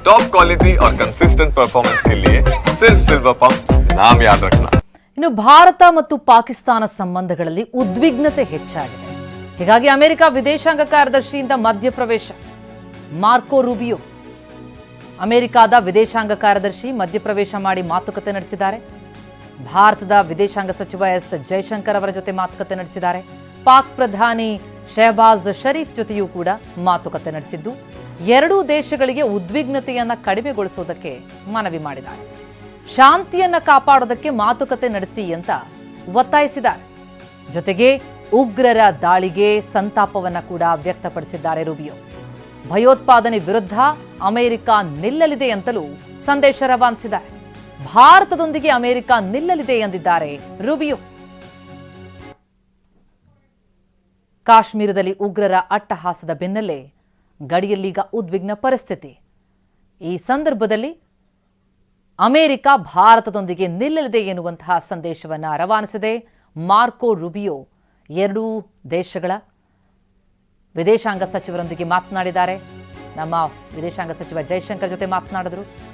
Top quality और consistent performance के लिए सिर्फ सिल्वर पंप नाम याद रखना ಇನ್ನು ಭಾರತ ಮತ್ತು ಪಾಕಿಸ್ತಾನ ಸಂಬಂಧಗಳಲ್ಲಿ ಉದ್ವಿಗ್ನತೆ ಹೆಚ್ಚಾಗಿದೆ ಹೀಗಾಗಿ ಅಮೆರಿಕ ವಿದೇಶಾಂಗ ಕಾರ್ಯದರ್ಶಿಯಿಂದ ಮಧ್ಯಪ್ರವೇಶ ಮಾರ್ಕೋ ರೂಬಿಯೋ ಅಮೆರಿಕಾದ ವಿದೇಶಾಂಗ ಕಾರ್ಯದರ್ಶಿ ಮಧ್ಯಪ್ರವೇಶ ಮಾಡಿ ಮಾತುಕತೆ ನಡೆಸಿದ್ದಾರೆ ಭಾರತದ ವಿದೇಶಾಂಗ ಸಚಿವ ಎಸ್ ಜೈಶಂಕರ್ ಅವರ ಜೊತೆ ಮಾತುಕತೆ ನಡೆಸಿದ್ದಾರೆ ಪಾಕ್ ಪ್ರಧಾನಿ ಶಹಬಾಜ್ ಶರೀಫ್ ಜೊತೆಯೂ ಕೂಡ ಮಾತುಕತೆ ನಡೆಸಿದ್ದು, ಎರಡೂ ದೇಶಗಳಿಗೆ ಉದ್ವಿಗ್ನತೆಯನ್ನು ಕಡಿಮೆಗೊಳಿಸುವುದಕ್ಕೆ ಮನವಿ ಮಾಡಿದ್ದಾರೆ. ಶಾಂತಿಯನ್ನು ಕಾಪಾಡೋದಕ್ಕೆ ಮಾತುಕತೆ ನಡೆಸಿ ಅಂತ ಒತ್ತಾಯಿಸಿದ್ದಾರೆ. ಜೊತೆಗೆ ಉಗ್ರರ ದಾಳಿಗೆ ಸಂತಾಪವನ್ನು ಕೂಡ ವ್ಯಕ್ತಪಡಿಸಿದ್ದಾರೆ ರುಬಿಯೋ. ಭಯೋತ್ಪಾದನೆ ವಿರುದ್ಧ ಅಮೆರಿಕ ನಿಲ್ಲಲಿದೆ ಅಂತಲೂ ಸಂದೇಶ ರವಾನಿಸಿದ್ದಾರೆ. ಭಾರತದೊಂದಿಗೆ ಅಮೆರಿಕ ನಿಲ್ಲಲಿದೆ ಎಂದಿದ್ದಾರೆ ರೂಬಿಯೋ. ಕಾಶ್ಮೀರದಲ್ಲಿ ಉಗ್ರರ ಅಟ್ಟಹಾಸದ ಬೆನ್ನಲ್ಲೇ ಗಡಿಯಲ್ಲೀಗ ಉದ್ವಿಗ್ನ ಪರಿಸ್ಥಿತಿ. ಈ ಸಂದರ್ಭದಲ್ಲಿ ಅಮೆರಿಕ ಭಾರತದೊಂದಿಗೆ ನಿಲ್ಲಲಿದೆ ಎನ್ನುವಂತಹ ಸಂದೇಶವನ್ನು ರವಾನಿಸಿದೆ ಮಾರ್ಕೋ ರುಬಿಯೋ. ಎರಡೂ ದೇಶಗಳ ವಿದೇಶಾಂಗ ಸಚಿವರೊಂದಿಗೆ ಮಾತನಾಡಿದ್ದಾರೆ. ನಮ್ಮ ವಿದೇಶಾಂಗ ಸಚಿವ ಜೈಶಂಕರ್ ಜೊತೆ ಮಾತನಾಡಿದ್ರು.